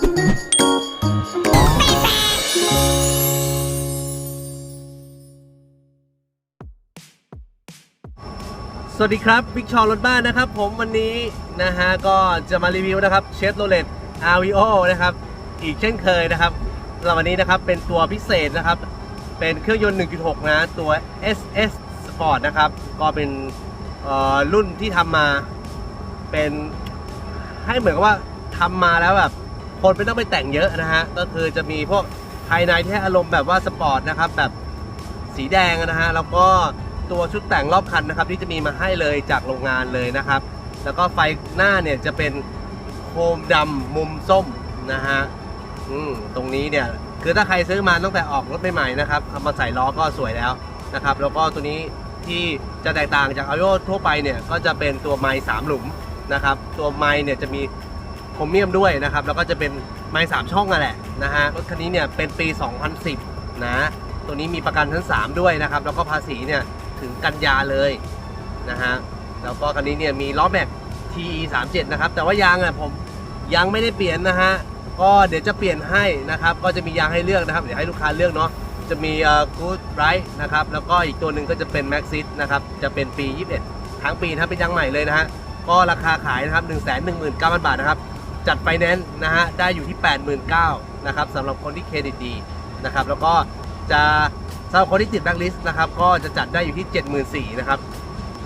สวัสดีครับบิ๊กชอรถบ้านนะครับ ผมวันนี้นะฮะก็จะมารีวิวนะครับเชฟโรเลต RVO นะครับ อีกเช่นเคยนะครับสำหรับวันนี้นะครับเป็นตัวพิเศษนะครับ เป็นเครื่องยนต์ 1.6 นะ ตัว SS Sport นะครับ ก็เป็นรุ่นที่ทำมาเป็นให้เหมือนกับว่าทำมาแล้วแบบ คนไม่ต้องไปแต่งเยอะนะฮะ ก็คือจะมีพวกภายในที่ให้อารมณ์แบบว่าสปอร์ตนะครับ แบบสีแดงนะฮะ แล้วก็ตัวชุดแต่งรอบคันนะครับ ที่จะมีมาให้เลยจากโรงงานเลยนะครับ แล้วก็ไฟหน้าเนี่ยจะเป็นโคมดำมุมส้มนะฮะอืมตรงนี้เนี่ยคือถ้าใครซื้อมาตั้งแต่ออกรถใหม่ๆนะครับเอามาใส่ล้อก็สวยแล้วนะครับ แล้วก็ตัวนี้ที่จะแตกต่างจากอ r โ o ทั่วไปเนี่ยก็จะเป็นตัวไม้สามหลุมนะครับ ตัวไม้เนี่ยจะมี โครเมียมด้วยนะครับ แล้วก็จะเป็นไม้สามช่องนั่นแหละนะฮะ รถคันนี้เนี่ยเป็นปี 2010 นะ ตัวนี้มีประกันชั้น 3 ด้วยนะครับ แล้วก็ภาษีเนี่ยถึงกันยาเลยนะฮะ แล้วก็คันนี้เนี่ยมีล้อแม็ก TE 3 7นะครับ แต่ว่ายางอะผมยังไม่ได้เปลี่ยนนะฮะ ก็เดี๋ยวจะเปลี่ยนให้นะครับ ก็จะมียางให้เลือกนะครับ เดี๋ยวให้ลูกค้าเลือกเนาะ จะมีเอ่อ Good Ride นะครับ แล้วก็อีกตัวหนึ่งก็จะเป็น Maxis นะครับ จะเป็นปี 21 ทั้งปีถ้าเป็นยางใหม่เลยนะฮะ ก็ราคาขายนะครับ 1 1 9 0 0 0 บาทนะครับ จัดไฟแนนซ์นะฮะได้อยู่ที่ 89,000นะครับสำหรับคนที่เครดิตดีนะครับแล้วก็จะสำหรับคนที่ติดแบ็คลิสต์นะครับก็จะจัดได้อยู่ที่ 74,000นะครับ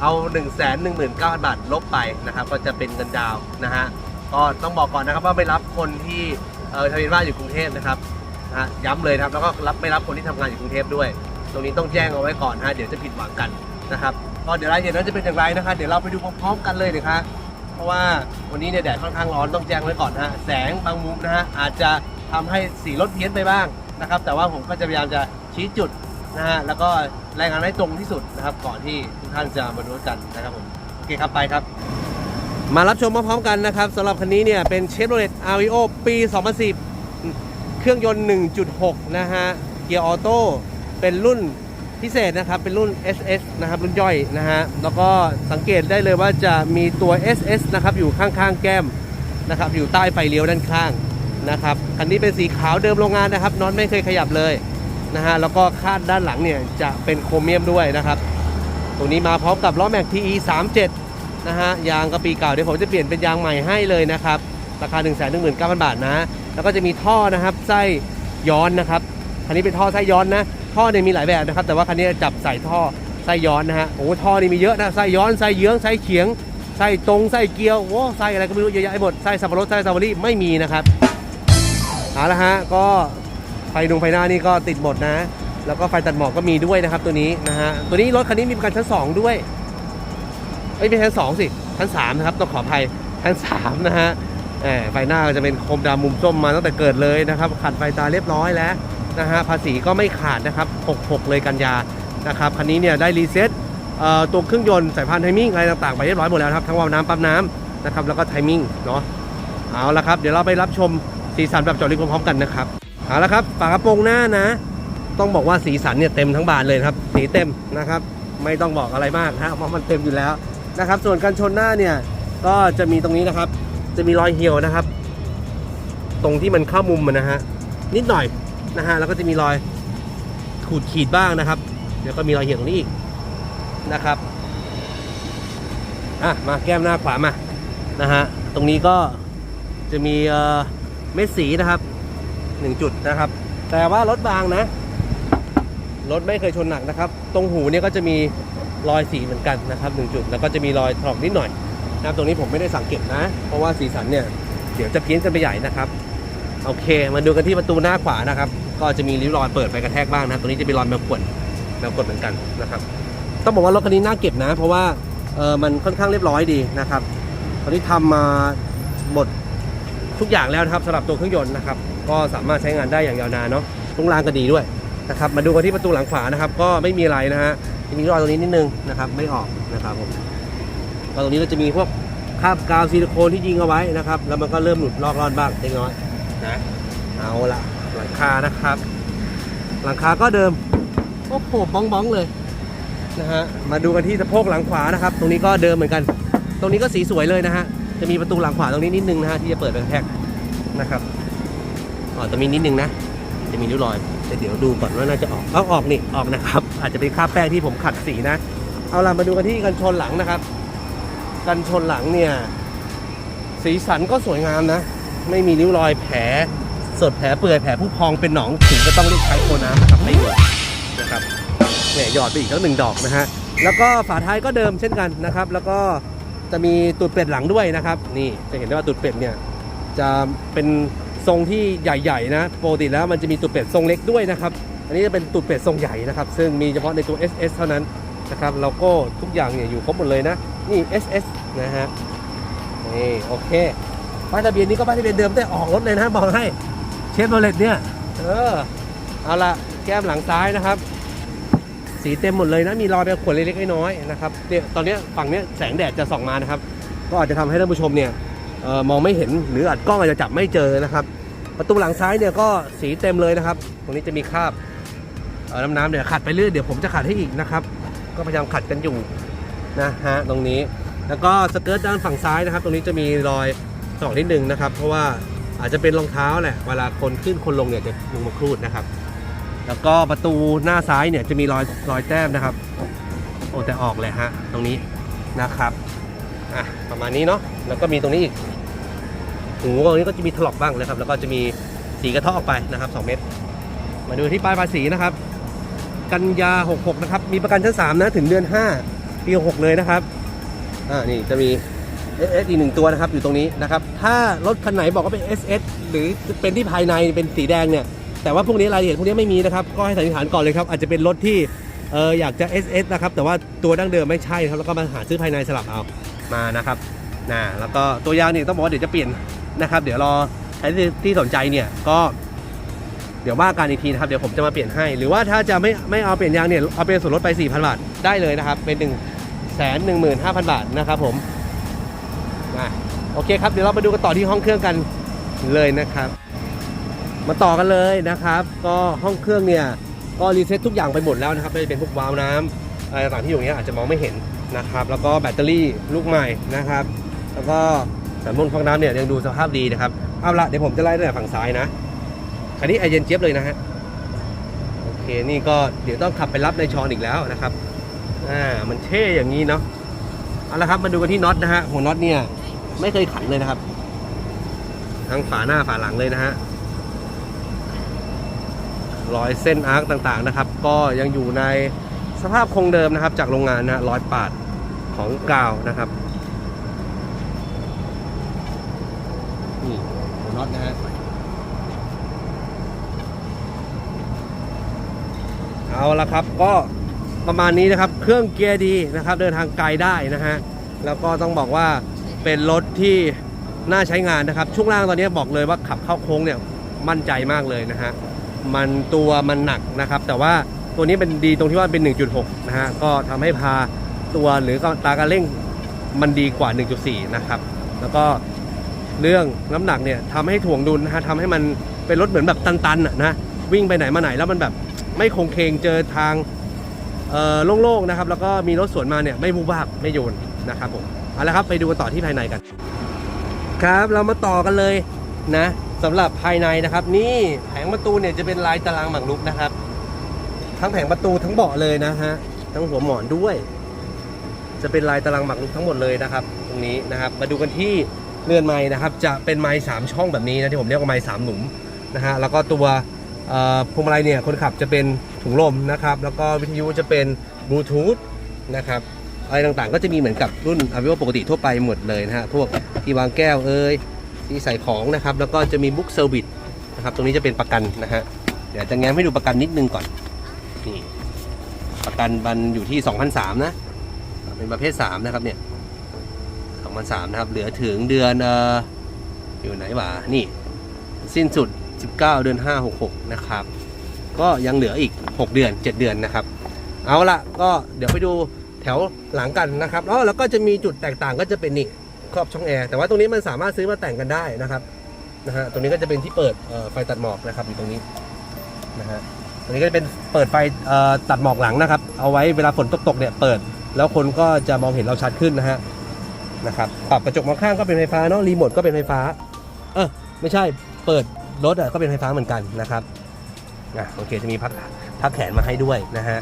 เอา 1 1 9 0 0 0 บาทลบไปนะครับก็จะเป็นเงินดาวนะฮะก็ต้องบอกก่อนนะครับว่าไม่รับคนที่เออทะเบียนบ้านอยู่กรุงเทพนะครับนะฮะย้ำเลยครับแล้วก็รับไม่รับคนที่ทำงานอยู่กรุงเทพด้วย ตรงนี้ต้องแจ้งเอาไว้ก่อนฮะเดี๋ยวจะผิดหวังกันนะครับก็เดี๋ยวรายละเอียดนั้นจะเป็นอย่างไรนะครับเดี๋ยวเราไปดูพร้อมๆกันเลยนะครับ ราะว่าวันนี้เนี่ยแดดค่อนข้างร้อนต้องแจ้งไว้ก่อนนะฮะแสงบางมุมนะฮะอาจจะทำให้สีรถเพี้ยนไปบ้างนะครับ แต่ว่าผมก็จะพยายามจะชี้จุดนะฮะแล้วก็รายงานให้ตรงที่สุดนะครับ ก่อนที่ทุกท่านจะมาดูกันนะครับผมโอเคครับไปครับ มารับชมพร้อมๆกันนะครับสำหรับคันนี้เนี่ยเป็นเชฟโรเลต RVO ปี 2010 เครื่องยนต์ 1.6 นะฮะ เกียร์ออโต้ เป็นรุ่น พิเศษนะครับเป็นรุ่น SS นะครับรุ่นย่อยนะฮะแล้วก็สังเกตได้เลยว่าจะมีตัว SS นะครับอยู่ข้างๆแก้มนะครับอยู่ใต้ไฟเลี้ยวด้านข้างนะครับคันนี้เป็นสีขาวเดิมโรงงานนะครับน็อตไม่เคยขยับเลยนะฮะแล้วก็คาดด้านหลังเนี่ยจะเป็นโครเมียมด้วยนะครับตรงนี้มาพร้อมกับล้อแม็ก TE 37นะฮะยางกระปีเก่าเดี๋ยวผมจะเปลี่ยนเป็นยางใหม่ให้เลยนะครับราคา 1 1 9 0 0 0 บาทนะ แล้วก็จะมีท่อนะครับไส้ย้อนนะครับคันนี้เป็นท่อไส้ย้อนนะ ท่อเนี่ยมีหลายแบบนะครับ แต่ว่าคันนี้จับใส่ท่อไส้ย้อนนะฮะโอ้ท่อนี่มีเยอะนะไส้ย้อนไส้เยื้องไส้เฉียงไส้ตรงไส้เกียวโอ้ไส้อะไรก็ไม่รู้เยอะแยะหมดไส้สับปะรดไส้สตรอเบอรี่ไม่มีนะครับเอาละฮะก็ไฟดวงไฟหน้านี่ก็ติดหมดนะ แล้วก็ไฟตัดหมอกก็มีด้วยนะครับตัวนี้นะฮะตัวนี้รถคันนี้มีประกันชั้น 2 ด้วยเอ้ยไม่ใช่ชั้นสองสิชั้นสามนะครับต้องขออภัยชั้นสามนะฮะไฟหน้าก็จะเป็นโคมดำมุมส้มมาตั้งแต่เกิดเลยนะครับขัดไฟตาเรียบร้อยแล้ว นะฮะภาษีก็ไม่ขาดนะครับ 66 เลยกันยานะครับคันนี้เนี่ยได้รีเซ็ตตัวเครื่องยนต์สายพานไทมิ่งอะไรต่างๆ ไปเรียบร้อยหมดแล้วครับทั้งวาล์วน้ำปั๊มน้ำนะครับแล้วก็ไทมิ่งเนาะเอาละครับ เดี๋ยวเราไปรับชมสีสันแบบเจอลึกพร้อมๆกันนะครับเอาละครับฝากระโปรงหน้านะ ต้องบอกว่าสีสันเนี่ยเต็มทั้งบานเลยครับสีเต็มนะครับ ไม่ต้องบอกอะไรมากนะเพราะมันเต็มอยู่แล้วนะครับ ส่วนกันชนหน้าเนี่ยก็จะมีตรงนี้นะครับ จะมีรอยเหี่ยวนะครับ ตรงที่มันเข้ามุมมันนะฮะนิดหน่อย นะฮะแล้วก็จะมีรอยขูดขีดบ้างนะครับ เดี๋ยวก็มีรอยเหี่ยวตรงนี้อีกนะครับอะมาแก้มหน้าขวามานะฮะตรงนี้ก็จะมีเม็ดสีนะครับหนึ่งจุดนะครับ แต่ว่ารถบางนะรถไม่เคยชนหนักนะครับ ตรงหูเนี่ยก็จะมีรอยสีเหมือนกันนะครับหนึ่งจุด แล้วก็จะมีรอยถลอกนิดหน่อยนะครับตรงนี้ผมไม่ได้สังเกตนะ เพราะว่าสีสันเนี่ยเดี๋ยวจะเพี้ยนกันไปใหญ่นะครับ โอเค มาดูกันที่ประตูหน้าขวานะครับ ก็จะมีริ้วรอยเปิดไปกระแทกบ้างนะ ตรงนี้จะเป็นรอยแมวขวนแมวขวนเหมือนกันนะครับ ต้องบอกว่ารถคันนี้น่าเก็บนะ เพราะว่าเออมันค่อนข้างเรียบร้อยดีนะครับตอนนี้ทำมาหมดทุกอย่างแล้วนะครับสำหรับตัวเครื่องยนต์นะครับ ก็สามารถใช้งานได้อย่างยาวนานเนาะตรงรางก็ดีด้วยนะครับ มาดูกันที่ประตูหลังขวานะครับ ก็ไม่มีอะไรนะฮะจะมีรอยตรงนี้นิดนึงนะครับ ไม่ออกนะครับผมก็ตรงนี้ก็จะมีพวกคราบกาวซิลิโคนที่ยิงเอาไว้นะครับ แล้วมันก็เริ่มหลุดลอกรอนบ้างเล็กน้อยนะเอาละ ลังคานะครับ หลังคาก็เดิม โอ้โหบ้องบ้องๆเลยนะฮะมาดูกันที่สะโพกหลังขวานะครับ ตรงนี้ก็เดิมเหมือนกัน ตรงนี้ก็สีสวยเลยนะฮะจะมีประตูหลังขวาตรงนี้นิดนึงนะฮะที่จะเปิดเป็นแท็กนะครับอ๋อจะมีนิดนึงนะ จะมีริ้วรอยแต่เดี๋ยวดูก่อนว่าน่าจะออกเอาออกนี่ออกนะครับ อาจจะเป็นคราบแป้งที่ผมขัดสีนะ เอาล่ะมาดูกันที่กันชนหลังนะครับ กันชนหลังเนี่ย สีสันก็สวยงามนะ ไม่มีริ้วรอยแผล สดแผลเปื่อยแผลผู้พองเป็นหนองถึงก็ต้องเรียกใช้โคน้ำนะครับไม่หมดนะครับเนี่ยหยอดไปอีกทั้งหนึ่งดอกนะฮะแล้วก็ฝาท้ายก็เดิมเช่นกันนะครับ แล้วก็จะมีตูดเป็ดหลังด้วยนะครับ นี่จะเห็นได้ว่าตูดเป็ดเนี่ยจะเป็นทรงที่ใหญ่ๆนะปกติแล้วมันจะมีตูดเป็ดทรงเล็กด้วยนะครับอันนี้จะเป็นตูดเป็ดทรงใหญ่นะครับ ซึ่งมีเฉพาะในตัว SS เท่านั้นนะครับแล้วก็ทุกอย่างเนี่ยอยู่ครบหมดเลยนะนี่ SS นะฮะนี่โอเคป้ายทะเบียนนี้ก็ป้ายทะเบียนเดิมแต่ออกรถเลยนะบอกให้ เชฟโรเลตเนี่ย เออ เอาละแก้มหลังซ้ายนะครับ สีเต็มหมดเลยนะ มีรอยเป็นขวดเล็กๆน้อยๆนะครับ เนี่ยตอนนี้ฝั่งเนี้ยแสงแดดจะส่องมานะครับ ก็อาจจะทำให้ท่านผู้ชมเนี่ยออมองไม่เห็นหรืออาจกล้องอาจจะจับไม่เจอนะครับ ประตูหลังซ้ายเนี่ยก็สีเต็มเลยนะครับ ตรงนี้จะมีคราบน้ำน้ำเดี๋ยวขัดไปเรื่อยเดี๋ยวผมจะขัดให้อีกนะครับ ก็พยายามขัดกันอยู่นะฮะตรงนี้ แล้วก็สเกิร์ตด้านฝั่งซ้ายนะครับ ตรงนี้จะมีรอยสองนิดนึงนะครับ เพราะว่า อาจจะเป็นรองเท้าแหละเวลาคนขึ้นคนลงเนี่ยจะลงมาครูดนะครับ แล้วก็ประตูหน้าซ้ายเนี่ยจะมีรอยรอยแต้มนะครับ โอ้แต่ออกเลยฮะตรงนี้นะครับอะประมาณนี้เนาะแล้วก็มีตรงนี้อีกหูตรงนี้ก็จะมีถลอกบ้างนะครับ แล้วก็จะมีสีกระเทาะออกไปนะครับ 2 เม็ดมาดูที่ป้ายภาษีนะครับ กันยา 66 นะครับ มีประกันชั้น 3 นะ ถึงเดือน 5 ปี 66 เลยนะครับ อ่า นี่จะมี SS อีกหนึ่งตัวนะครับอยู่ตรงนี้นะครับถ้ารถคันไหนบอกว่าเป็น SS หรือเป็นที่ภายในเป็นสีแดงเนี่ยแต่ว่าพวกนี้รายละเอียดพวกนี้ไม่มีนะครับก็ให้สันนิษฐานก่อนเลยครับอาจจะเป็นรถที่เอออยากจะ SS นะครับแต่ว่าตัวดั้งเดิมไม่ใช่ครับแล้วก็มาหาซื้อภายในสลับเอามานะครับนะแล้วก็ตัวยางเนี่ยต้องบอกว่าเดี๋ยวจะเปลี่ยนนะครับ เดี๋ยวรอใครที่สนใจเนี่ยก็เดี๋ยวว่ากันอีกทีนะครับ เดี๋ยวผมจะมาเปลี่ยนให้ หรือว่าถ้าจะไม่ไม่เอาเปลี่ยนยางเนี่ยเอาเป็นส่วนลดไป 4,000 บาทได้เลยนะครับ เป็น1นึ่งแสนหนึ่งหมื่นห้าพันบาทนะครับผม อะโอเคครับเดี๋ยวเรามาดูกันต่อที่ห้องเครื่องกันเลยนะครับ มาต่อกันเลยนะครับ ก็ห้องเครื่องเนี่ยก็รีเซ็ตทุกอย่างไปหมดแล้วนะครับไม่เป็นพวกวาล์วน้ำอะไรต่างๆที่อยู่เนี้ยอาจจะมองไม่เห็นนะครับ แล้วก็แบตเตอรี่ลูกใหม่นะครับ แล้วก็สายพานฟองน้ำเนี่ยยังดูสภาพดีนะครับเอาละเดี๋ยวผมจะไล่ตั้งแต่ฝั่งซ้ายนะคันนี้ไอเย็นเจี๊ยบเลยนะฮะโอเคนี่ก็เดี๋ยวต้องขับไปรับในชอนอีกแล้วนะครับอ่ามันเท่อย่างนี้เนาะเอาละครับมาดูกันที่น็อตนะฮะหัวน็อตเนี่ย ไม่เคยขันเลยนะครับ ทั้งฝาหน้าฝาหลังเลยนะฮะรอยเส้นอาร์คต่างๆนะครับ ก็ยังอยู่ในสภาพคงเดิมนะครับ จากโรงงานนะฮะรอยปาดของกาวนะครับนี่หัวน็อตนะฮะเอาละครับก็ประมาณนี้นะครับ เครื่องเกียร์ดีนะครับ เดินทางไกลได้นะฮะ แล้วก็ต้องบอกว่า เป็นรถที่น่าใช้งานนะครับ ช่วงล่างตอนนี้บอกเลยว่าขับเข้าโค้งเนี่ยมั่นใจมากเลยนะฮะมันตัวมันหนักนะครับ แต่ว่าตัวนี้เป็นดีตรงที่ว่าเป็น 1.6 นะฮะก็ทำให้พาตัวหรือก็ตาการเร่งมันดีกว่า 1.4 นะครับ แล้วก็เรื่องน้ำหนักเนี่ยทำให้ถ่วงดุลนะฮะทำให้มันเป็นรถเหมือนแบบตันๆอะนะวิ่งไปไหนมาไหนแล้วมันแบบไม่คงเคงเจอทางเออโล่งๆนะครับ แล้วก็มีรถสวนมาเนี่ยไม่มูบาบไม่โยนนะครับผม เอาละครับไปดูกันต่อที่ภายในกัน ครับเรามาต่อกันเลยนะสำหรับภายในนะครับนี่แผงประตูเนี่ยจะเป็นลายตารางหมากรุกนะครับ ทั้งแผงประตูทั้งเบาะเลยนะฮะทั้งหัวหมอนด้วย จะเป็นลายตารางหมากรุกทั้งหมดเลยนะครับ ตรงนี้นะครับ มาดูกันที่เรือนไม้นะครับ จะเป็นไม้สามช่องแบบนี้นะที่ผมเรียกว่าไม้สามหนุ่มนะฮะแล้วก็ตัวพวงมาลัยเนี่ยคนขับจะเป็นถุงลมนะครับ แล้วก็วิทยุจะเป็นบลูทูธนะครับ อะไรต่างๆ ก็จะมีเหมือนกับรุ่นอ v ิโอปกติทั่วไปหมดเลยนะฮะพวกที่วางแก้วเอ่ยที่ใส่ของนะครับ แล้วก็จะมีบุ๊กเซอร์วิสนะครับตรงนี้จะเป็นประกันนะฮะเดี๋ยวจะแง้มให้ดูประกันนิดนึงก่อนนี่ประกันบันอยู่ที่2,003นะเป็นประเภท 3 นะครับเนี่ย2,003นะครับเหลือถึงเดือนเอ่ออยู่ไหนวะนี่สิ้นสุด 19 เดือน 5 66 นะครับ ก็ยังเหลืออีก 6 เดือน 7 เดือนนะครับ เอาละก็เดี๋ยวไปดู แถวหลังกันนะครับแล้วแล้วก็จะมีจุดแตกต่างก็จะเป็นนี่ครอบช่องแอร์แต่ว่าตรงนี้มันสามารถซื้อมาแต่งกันได้นะครับนะฮะตรงนี้ก็จะเป็นที่เปิดไฟตัดหมอกนะครับอยู่ตรงนี้นะฮะตรงนี้ก็จะเป็นเปิดไฟตัดหมอกหลังนะครับ เอาไว้เวลาฝนตกๆเนี่ยเปิด แล้วคนก็จะมองเห็นเราชัดขึ้นนะฮะนะครับปรับกระจกมองข้างก็เป็นไฟฟ้าเนาะรีโมทก็เป็นไฟฟ้า เออไม่ใช่เปิดรถอะก็เป็นไฟฟ้าเหมือนกันนะครับอะโอเคจะมีพักพักแขนมาให้ด้วยนะฮะ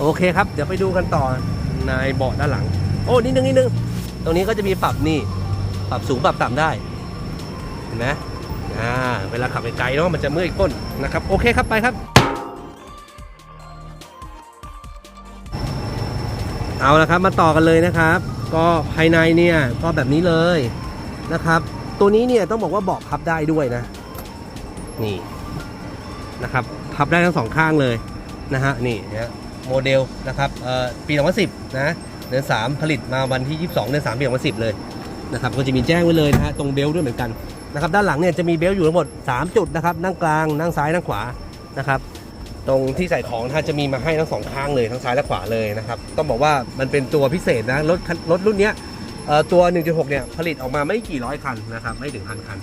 โอเคครับ เดี๋ยวไปดูกันต่อ ในเบาะด้านหลัง โอ้นิดนึงนิดนึงตรงนี้ก็จะมีปรับนี่ ปรับสูงปรับต่ำได้ เห็นไหมอ่าเวลาขับไกลๆเนาะมันจะเมื่อยก้นนะครับ โอเคครับไปครับ เอาละครับมาต่อกันเลยนะครับ ก็ภายในเนี่ยก็แบบนี้เลยนะครับ ตัวนี้เนี่ยต้องบอกว่าเบาะพับได้ด้วยนะ นี่นะครับ พับได้ทั้งสองข้างเลยนะฮะนี่นะ โมเดลนะครับปี 2010 นะ เดือน 3 ผลิตมาวันที่ 22 เดือน 3 ปี 2010 เลยนะครับก็จะมีแจ้งไว้เลยนะฮะตรงเบลด้วยเหมือนกันนะครับด้านหลังเนี่ยจะมีเบลอยู่ทั้งหมด 3 จุดนะครับนั่งกลางนั่งซ้ายนั่งขวานะครับตรงที่ใส่ของท่านจะมีมาให้ทั้งสองข้างเลยทั้งซ้ายและขวาเลยนะครับต้องบอกว่ามันเป็นตัวพิเศษนะรถรถรุ่นเนี้ยตัว 1.6 เนี่ยผลิตออกมาไม่กี่ร้อยคันนะครับไม่ถึงพันคัน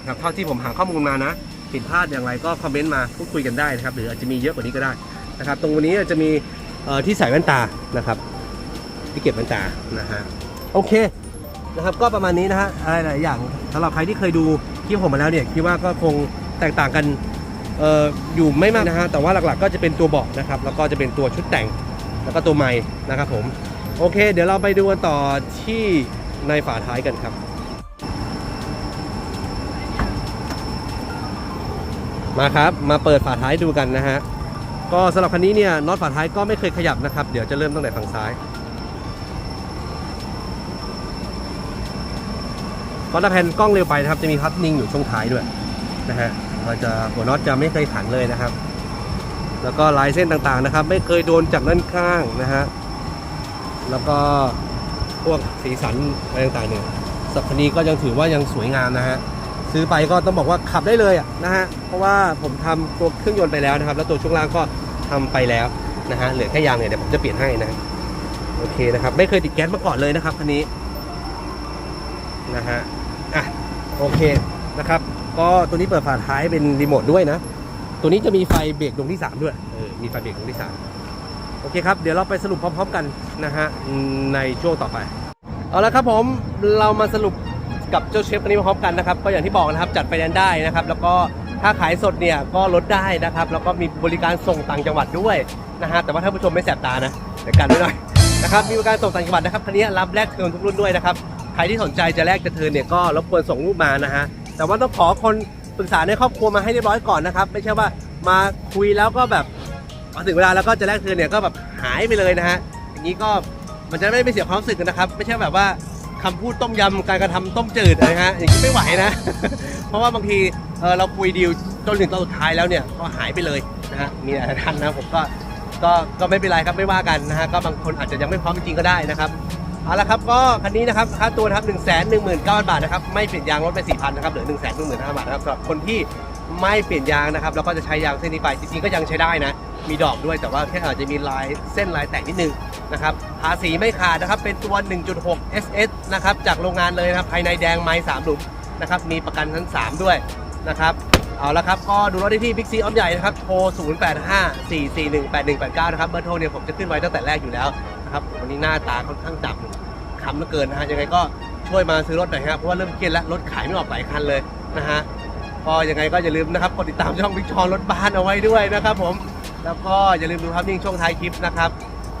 นะครับเท่าที่ผมหาข้อมูลมานะผิดพลาดอย่างไรก็คอมเมนต์มาพูดคุยกันได้นะครับหรืออาจจะมีเยอะกว่านี้ก็ได้ นะครับ ตรงนี้จะมีที่ใส่แว่นตานะครับ ที่เก็บแว่นตานะฮะโอเคนะครับก็ประมาณนี้นะฮะอะไรหลายอย่างสำหรับใครที่เคยดูคลิปผมมาแล้วเนี่ยคิดว่าก็คงแตกต่างกันอออยู่ไม่มากนะฮะแต่ว่าหลักๆ ก็จะเป็นตัวเบาะนะครับ แล้วก็จะเป็นตัวชุดแต่งแล้วก็ตัวไม้นะครับผมโอเค เดี๋ยวเราไปดูกันต่อที่ในฝาท้ายกันครับ มาครับมาเปิดฝาท้ายดูกันนะฮะ ก็สำหรับคันนี้เนี่ยน็อตฝาท้ายก็ไม่เคยขยับนะครับ เดี๋ยวจะเริ่มตั้งแต่ฝั่งซ้ายก็ถ้าแผ่นกล้องเร็วไปนะครับ จะมีพับนิ่งอยู่ช่วงท้ายด้วยนะฮะเราจะหัวน็อตจะไม่เคยขันเลยนะครับ แล้วก็ลายเส้นต่างๆนะครับ ไม่เคยโดนจากด้านข้างนะฮะแล้วก็พวกสีสันอะไรต่างๆเนี่ยสับคันนี้ก็ยังถือว่ายังสวยงามนะฮะ ซื้อไปก็ต้องบอกว่าขับได้เลยอะนะฮะเพราะว่าผมทำตัวเครื่องยนต์ไปแล้วนะครับ แล้วตัวช่วงล่างก็ทำไปแล้วนะฮะเหลือแค่ยางเนี่ยเดี๋ยวผมจะเปลี่ยนให้นะโอเคนะครับไม่เคยติดแก๊สมาก่อนเลยนะครับคันนี้นะฮะอะโอเคนะครับ ก็ตัวนี้เปิดฝาท้ายเป็นรีโมทด้วยนะ ตัวนี้จะมีไฟเบรกดวงที่ 3 ด้วยเออมีไฟเบรกดวงที่ 3 โอเคครับ เดี๋ยวเราไปสรุปพร้อม ๆ กันนะฮะในช่วงต่อไป เอาละครับผมเรามาสรุป กับเจ้าเชฟคันนี้พร้อมกันนะครับ ก็อย่างที่บอกนะครับจัดไฟแนนซ์ได้นะครับ แล้วก็ถ้าขายสดเนี่ยก็ลดได้นะครับ แล้วก็มีบริการส่งต่างจังหวัดด้วยนะฮะแต่ว่าถ้าผู้ชมไม่แสบตานะเดี๋ยวกันไว้หน่อยนะครับมีบริการส่งต่างจังหวัดนะครับคันนี้รับแลกเทิร์นทุกรุ่นด้วยนะครับใครที่สนใจจะแลกจะเทิร์นเนี่ยก็รบกวนส่งรูปมานะฮะแต่ว่าต้องขอคนปรึกษาในครอบครัวมาให้เรียบร้อยก่อนนะครับ ไม่ใช่ว่ามาคุยแล้วก็แบบพอถึงเวลาแล้วก็จะแลกเทิร์นเนี่ยก็แบบหายไปเลยนะฮะอย่างนี้ก็มันจะไม่ไม่เสียความรู้สึกกันนะครับ ไม่ใช่แบบว่า คำพูดต้มยำการกระทำต้มจืดนะฮะอย่างนี้ไม่ไหวนะ เพราะว่าบางทีเราคุยดีลจนถึงตอนสุดท้ายแล้วเนี่ยก็หายไปเลยนะฮะมีหลายท่านนะผมก็ก็ก็ไม่เป็นไรครับไม่ว่ากันนะฮะก็บางคนอาจจะยังไม่พร้อมจริงก็ได้นะครับเอาละครับก็คันนี้นะครับค่าตัวนะครับ1นึ่งแสนหนึ่งหมื่นเก้าพันบาทนะครับไม่เปลี่ยนยางลดไปสี่พันนะครับเหลือหนึ่งแสนหนึ่งหมื่นห้าบาทนะครับสำหรับคนที่ไม่เปลี่ยนยางนะครับแล้วก็จะใช้ยางเส้นนี้ไปจริงๆก็ยังใช้ได้นะ มีดอกด้วยแต่ว่าแค่อาจจะมีลายเส้นลายแตกนิดนึงนะครับภาษีไม่ขาดนะครับเป็นตัว 1.6 SS นะครับจากโรงงานเลยนะครับภายในแดงไม้สามหลุมนะครับมีประกันชั้น 3 ด้วยนะครับเอาละครับ ก็ดูรถได้ที่บิ๊กซีอ้อฟใหญ่นะครับโทร 0854418189 นะครับเบอร์โทรเนี่ยผมจะขึ้นไว้ตั้งแต่แรกอยู่แล้วนะครับวันนี้หน้าตาค่อนข้างจับคำเหลือเกินนะฮะยังไงก็ช่วยมาซื้อรถหน่อยครับเพราะว่าเริ่มเครียดแล้วรถขายไม่ออกหลายคันเลยนะฮะก็ยังไงก็อย่าลืมนะครับกดติดตามช่องวิกชอนรถบ้านเอาไว้ด้วยนะครับผม แล้วก็อย่าลืมดูภาพนิ่งช่วงท้ายคลิปนะครับ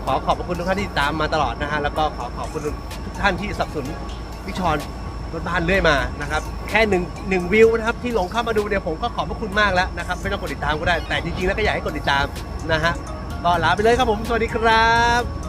ขอขอบพระคุณทุกท่านที่ตามมาตลอดนะฮะแล้วก็ขอขอบคุณทุกท่านที่สนับสนุนวิชอนรถบ้านเรื่อยมานะครับ แค่หนึ่งหนึ่งวิวนะครับที่หลงเข้ามาดูเนี่ยผมก็ขอบพระคุณมากแล้วนะครับไม่ต้องกดติดตามก็ได้แต่จริงๆแล้วก็อยากให้กดติดตามนะฮะก็ลาไปเลยครับผมสวัสดีครับ